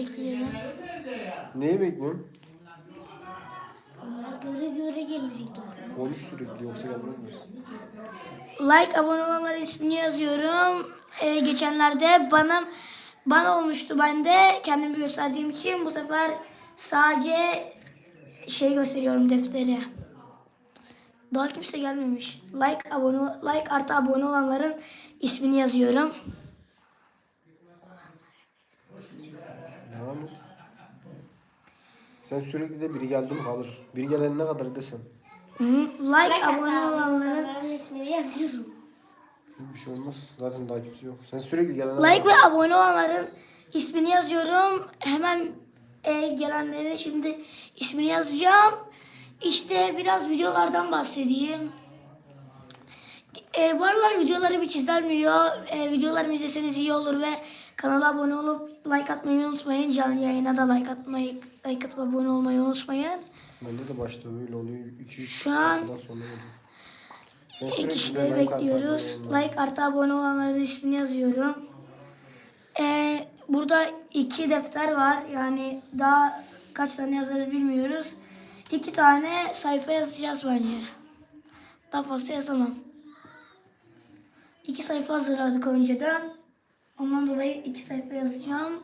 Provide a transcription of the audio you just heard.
bekliyorum. Neyi bekliyorsun? Onlar göre göre gelecekler. Konuş sürekli yoksa gelmezler. Like abone olanların ismini yazıyorum. Ee, geçenlerde bana bana olmuştu ben de kendimi gösterdiğim için bu sefer sadece şey gösteriyorum defteri. Daha kimse gelmemiş. Like abone like artı abone olanların ismini yazıyorum. Devam et. Sen sürekli de biri geldi mi kalır. Biri gelene kadar desen. Like abone olanların ismini yazıyorum. Bir şey olmaz. Zaten daha kimse yok. Sen sürekli gelene Like ve abone olanların ismini yazıyorum. Hemen e, gelenlerin şimdi ismini yazacağım. İşte biraz videolardan bahsedeyim. E, bu aralar videoları hiç izlenmiyor. E, videolarımı izleseniz iyi olur ve kanala abone olup like atmayı unutmayın. Canlı yayına da like atmayı, like atıp abone olmayı unutmayın. Bende de başta böyle oluyor. 2 3 Şu an İlk kişileri bekliyoruz. Like artı abone olanların ismini yazıyorum. Ee, burada iki defter var. Yani daha kaç tane yazarız bilmiyoruz. İki tane sayfa yazacağız bence. Daha fazla yazamam. İki sayfa hazırladık önceden. Ondan dolayı iki sayfa yazacağım.